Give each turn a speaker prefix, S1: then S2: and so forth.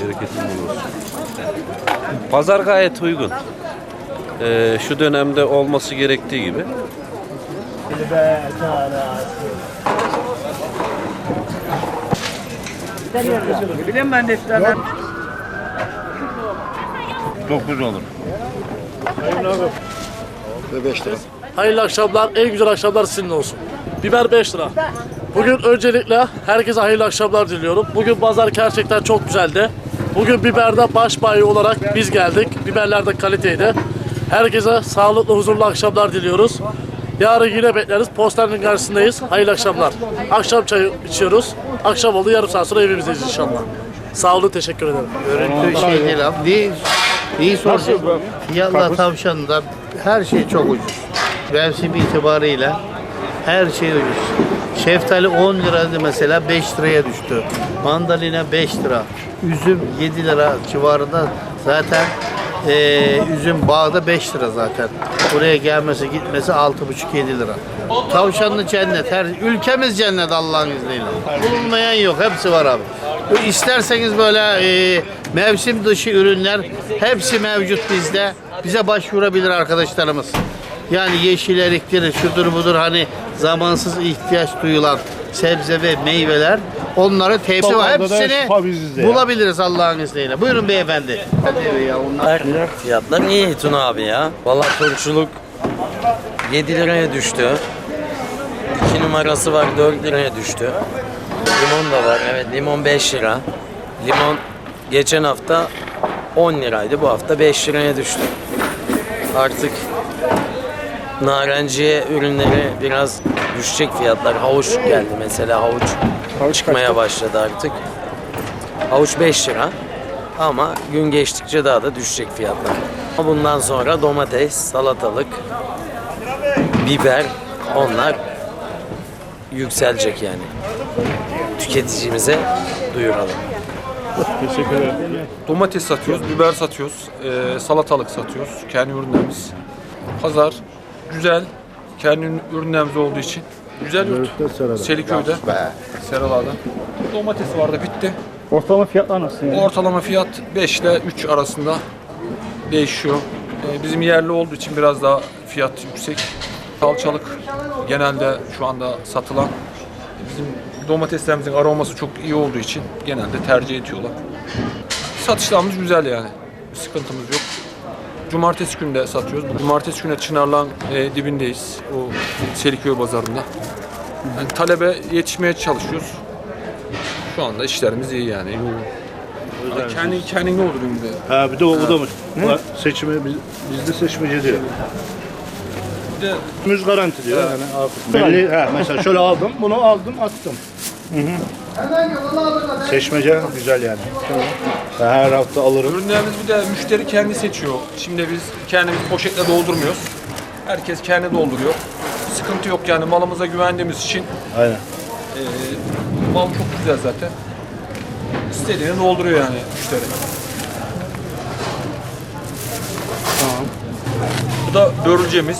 S1: Bereketin bol olsun. Pazar gayet uygun. Ee, şu dönemde olması gerektiği gibi.
S2: Bileyim ben defterden.
S1: 9 olur.
S3: Hayırlı akşamlar, en güzel akşamlar sizinle olsun. Biber 5 lira. Bugün öncelikle herkese hayırlı akşamlar diliyorum. Bugün pazar gerçekten çok güzeldi. Bugün biberde baş bayi olarak biz geldik. Biberler de kaliteydi. Herkese sağlıklı, huzurlu akşamlar diliyoruz. Yarın yine bekleriz. Postanın karşısındayız. Hayırlı akşamlar. Akşam çayı içiyoruz. Akşam oldu yarım saat sonra evimizdeyiz inşallah. Sağ olun, teşekkür ederim.
S4: Görüntü şey değil abi. Neyi, neyi soracağız? Fiyatlar tavşanlar her şey çok ucuz. Mevsim itibarıyla her şey ucuz. Şeftali 10 liraydı mesela 5 liraya düştü. Mandalina 5 lira. Üzüm 7 lira civarında zaten eee, üzüm bağda 5 lira zaten. Buraya gelmesi gitmesi 6,5-7 lira. Tavşanlı cennet. Her, ülkemiz cennet Allah'ın izniyle. Bulunmayan yok. Hepsi var abi. İsterseniz böyle eee, mevsim dışı ürünler hepsi mevcut bizde. Bize başvurabilir arkadaşlarımız. Yani yeşil eriktir, şudur budur hani zamansız ihtiyaç duyulan sebze ve meyveler onları tepsi var. Hepsini bulabiliriz Allah'ın izniyle. Buyurun beyefendi.
S5: Fiyatlar iyi Tuna abi ya. Vallahi turşuluk 7 liraya düştü. 2 numarası var 4 liraya düştü. Limon da var evet limon 5 lira. Limon geçen hafta 10 liraydı bu hafta 5 liraya düştü. Artık narenciye ürünleri biraz düşecek fiyatlar. Havuç geldi mesela havuç, çıkmaya başladı artık. Havuç 5 lira. Ama gün geçtikçe daha da düşecek fiyatlar. Bundan sonra domates, salatalık, biber onlar yükselecek yani. Tüketicimize duyuralım.
S6: Domates satıyoruz, biber satıyoruz, eee, salatalık satıyoruz. Kendi ürünlerimiz. Pazar güzel. Kendi ürünlerimiz olduğu için. Güzel yurt. Seliköy'de. Serala'da. Domates vardı bitti.
S2: Ortalama fiyatlar nasıl yani?
S6: Ortalama fiyat 5 ile 3 arasında değişiyor. Eee, bizim yerli olduğu için biraz daha fiyat yüksek. Salçalık genelde şu anda satılan. Bizim domateslerimizin aroması çok iyi olduğu için genelde tercih ediyorlar. Satışlarımız güzel yani. Bir sıkıntımız yok. Cumartesi günü de satıyoruz. Bu Cumartesi günü Çınarlan e, dibindeyiz. O Seliköy pazarında. Yani talebe yetişmeye çalışıyoruz. Şu anda işlerimiz iyi yani. Yoğun. Yani kendi kendin ne olur üründe?
S7: Ha bir de o, o da mı? Seçimi biz, bizde seçmeci diyor.
S6: Bir de
S7: Müz garanti diyor. Yani artık belli. Ha, mesela şöyle aldım, bunu aldım, attım. Hı hı. Seçmece güzel yani. Ben her hafta alırım.
S6: Ürünlerimiz bir de müşteri kendi seçiyor. Şimdi biz kendimiz poşetle doldurmuyoruz. Herkes kendi dolduruyor. Sıkıntı yok yani malımıza güvendiğimiz için
S7: Aynen.
S6: eee mal çok güzel zaten. İstediğini dolduruyor yani müşteri. Bu da börülcemiz.